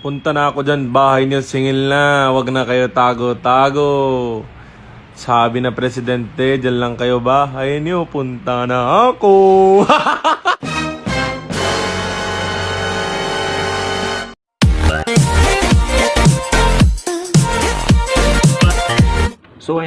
Punta na ako dyan, bahay niyo singil na. Huwag na kayo tago-tago. Sabi na presidente, dyan lang kayo bahay niyo. Punta na ako.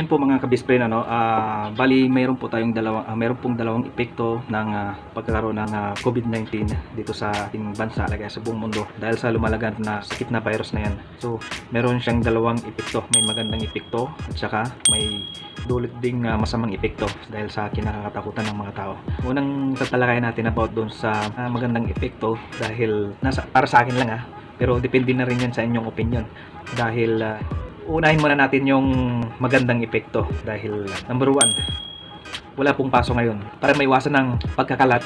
So ayun po mga kabispre ano, ah, bali mayroon po tayong dalawang ah, mayroon pong dalawang epekto ng ah, pagkakaroon ng ah, COVID-19 dito sa ating bansa lagay sa buong mundo dahil sa lumalagan na sakit na virus na yan. So meron siyang dalawang epekto, may magandang epekto at saka may dulot ding ah, masamang epekto dahil sa kinakatakutan ng mga tao. Unang tatalakayan natin about doon sa ah, magandang epekto dahil nasa para sa akin lang ah, pero depende na rin yan sa inyong opinion dahil ah, unahin muna natin yung magandang epekto dahil number one, wala pong paso ngayon. Para maiwasan ng pagkakalat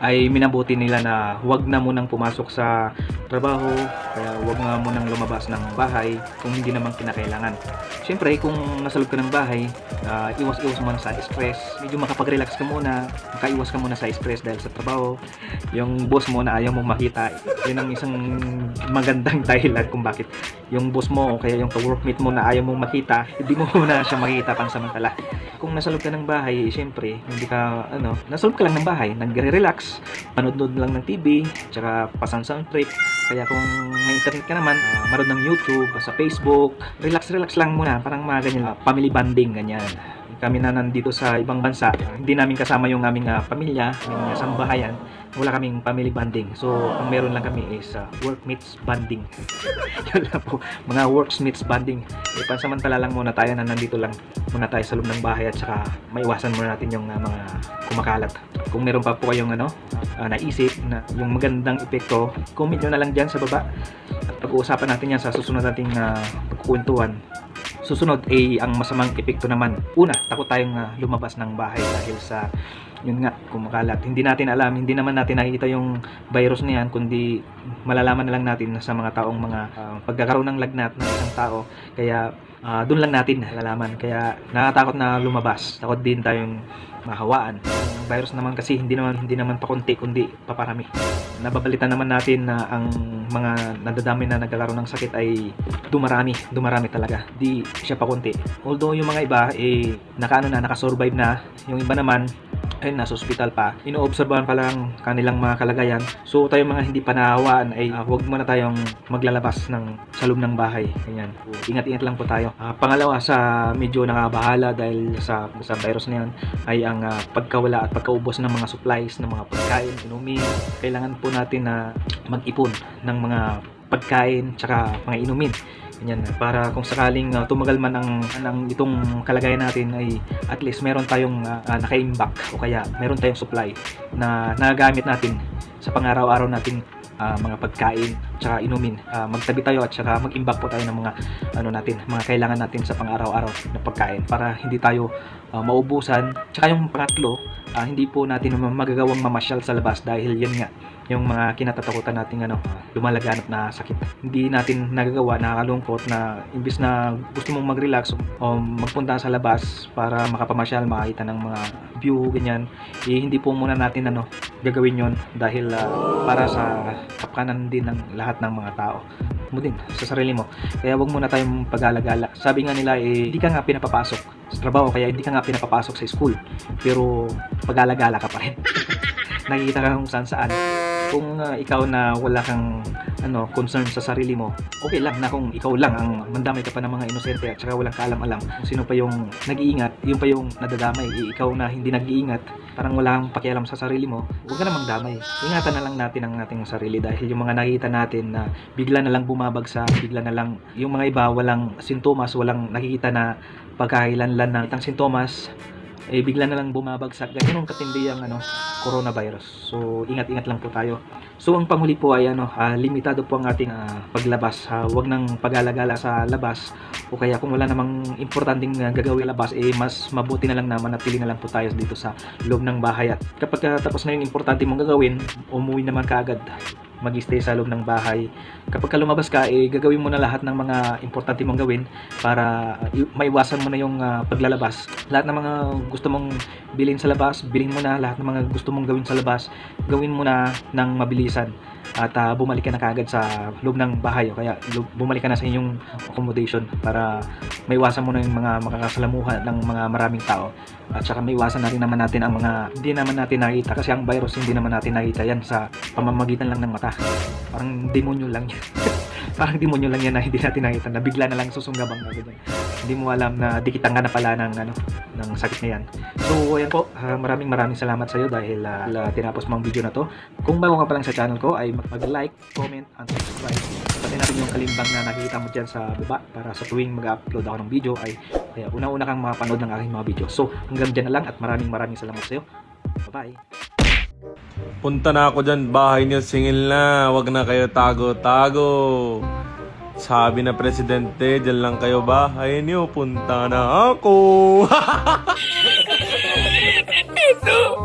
ay minabuti nila na huwag na munang pumasok sa trabaho, kaya huwag nga munang lumabas ng bahay kung hindi naman kinakailangan. Siyempre, kung nasa loob ka ng bahay, ah, iwas-iwas muna sa stress. Medyo makapag-relax ka muna, makaiwas ka muna sa stress dahil sa trabaho. Yung boss mo na ayaw mong makita, yun ang isang magandang dahilan kung bakit yung boss mo o kaya yung ka-workmate mo na ayaw mong makita, hindi mo muna siya makita pansamantala. Kung nasa loob ka ng bahay, syempre, hindi ka, ano, nasa loob ka lang ng bahay, nagre-relax, panood lang ng TV, tsaka pasan sa trip. Kaya kung may internet ka naman, uh, maroon ng YouTube, sa Facebook, relax-relax lang muna, parang mga ganyan, ah, family bonding, ganyan. Kami na nandito sa ibang bansa, hindi namin kasama yung aming ah, pamilya, aming uh, sambahayan, wala kaming family bonding. So, ang meron lang kami is uh, workmates bonding. Yun lang po, mga workmates bonding. E, pansamantala lang muna tayo na nandito lang muna tayo sa loob ng bahay at saka maiwasan muna natin yung uh, mga kumakalat. Kung meron pa po kayong ano, uh, naisip na yung magandang epekto, comment nyo na lang dyan sa baba. At pag-uusapan natin yan sa susunod nating uh, pagkukwentuhan. Susunod ay ang masamang epekto naman. Una, takot tayong uh, lumabas ng bahay dahil sa yun nga, kumakalat. Hindi natin alam, hindi naman natin nakikita yung virus na yan, kundi malalaman na lang natin sa mga taong mga uh, pagkakaroon ng lagnat ng isang tao. Kaya uh, doon lang natin nalalaman. Kaya nakatakot na lumabas. Takot din tayong mahawaan. Ang virus naman kasi hindi naman hindi naman pa konti kundi paparami. Nababalita naman natin na ang mga nadadami na nagkakaroon ng sakit ay dumarami, dumarami talaga. Di siya pa konti. Although yung mga iba eh nakaano na nakasurvive na, yung iba naman ay nasa ospital pa. Inoobserbahan pa lang kanilang mga kalagayan. So tayo mga hindi pa nahawaan ay uh, huwag muna tayong maglalabas ng sa loob ng bahay. Ganyan. Ingat-ingat lang po tayo. Uh, pangalawa sa medyo nakabahala dahil sa sa virus na yan ay ang uh, pagkawala at pagkaubos ng mga supplies ng mga pagkain, inumin. Kailangan po natin na mag-ipon ng mga pagkain tsaka mga inumin Ganyan, para kung sakaling uh, tumagal man ang, ang itong kalagayan natin ay at least meron tayong uh, uh, nakaimbak o kaya meron tayong supply na nagagamit natin sa pang-araw-araw nating uh, mga pagkain tsaka inumin. Uh, magtabi tayo at saka mag-imbak po tayo ng mga ano natin, mga kailangan natin sa pang-araw-araw na pagkain para hindi tayo uh, maubusan. Tsaka yung pangatlo, uh, hindi po natin magagawang mamasyal sa labas dahil yan nga yung mga kinatatakutan nating ano, lumalaganap na sakit. Hindi natin nagagawa, nakakalungkot na imbis na gusto mong mag-relax o magpunta sa labas para makapamasyal, makakita ng mga view, ganyan, eh, hindi po muna natin ano, gagawin yon dahil uh, para sa kapkanan din ng lahat ng mga tao mo din sa sarili mo. Kaya wag muna tayong pag-alagala. Sabi nga nila eh, hindi ka nga pinapapasok sa trabaho kaya hindi ka nga pinapapasok sa school. Pero pag-alagala ka pa rin. Nakikita ka kung saan saan. Kung uh, ikaw na wala kang ano concern sa sarili mo okay lang na kung ikaw lang ang mandamay ka pa ng mga inosente at saka walang kaalam-alam kung sino pa yung nag-iingat yung pa yung nadadamay. Eh, ikaw na hindi nag-iingat parang wala kang pakialam sa sarili mo huwag ka namang damay ingatan na lang natin ang ating sarili dahil yung mga nakita natin na bigla na lang bumabagsak bigla na lang yung mga iba walang sintomas walang nakikita na pagkailanlan ng itang sintomas eh bigla na lang bumabagsak. Ganyan katindi ang ano coronavirus. So ingat-ingat lang po tayo. So ang panghuli po ay ano uh, limitado po ang ating uh, paglabas. Uh, wag nang pag-alagala sa labas. O kaya kung wala namang importanteng uh, gagawin labas eh mas mabuti na lang na manatili na lang po tayo dito sa loob ng bahay. At kapag uh, tapos na yung importante mong gagawin umuwi naman kaagad mag-stay sa loob ng bahay. Kapag ka lumabas ka, eh, gagawin mo na lahat ng mga importante mong gawin para uh, maiwasan mo na yung uh, paglalabas. Lahat ng mga gusto mong bilhin sa labas, bilhin mo na. Lahat ng mga gusto mong gawin sa labas, gawin mo na ng mabilisan at ah, bumalik ka na kagad sa loob ng bahay o kaya bumalik ka na sa inyong accommodation para maiwasan mo na yung mga makakasalamuhan ng mga maraming tao at saka maiwasan na rin naman natin ang mga hindi naman natin nakita kasi ang virus hindi naman natin nakita yan sa pamamagitan lang ng mata parang demonyo lang yan. Parang demonyo lang yan na hindi natin nakita na bigla na lang susunggabang agad yan. Hindi mo alam na dikitan ka na pala ng ano ng sakit na yan. So ayan po ah, maraming maraming salamat sa iyo dahil ah, la- tinapos mo ang video na to. Kung bago ka pa lang sa channel ko ay mag- mag-like comment and subscribe. Pati na rin yung kalimbang na nakikita mo dyan sa baba para sa tuwing mag-upload ako ng video ay una-una kang makapanood ng aking mga video. So hanggang dyan na lang at maraming maraming salamat sa iyo bye bye Punta na ako dyan, bahay niyo singil na, wag na kayo tago-tago. Sabi na presidente, dyan lang kayo bahay niyo, punta na ako. Ito!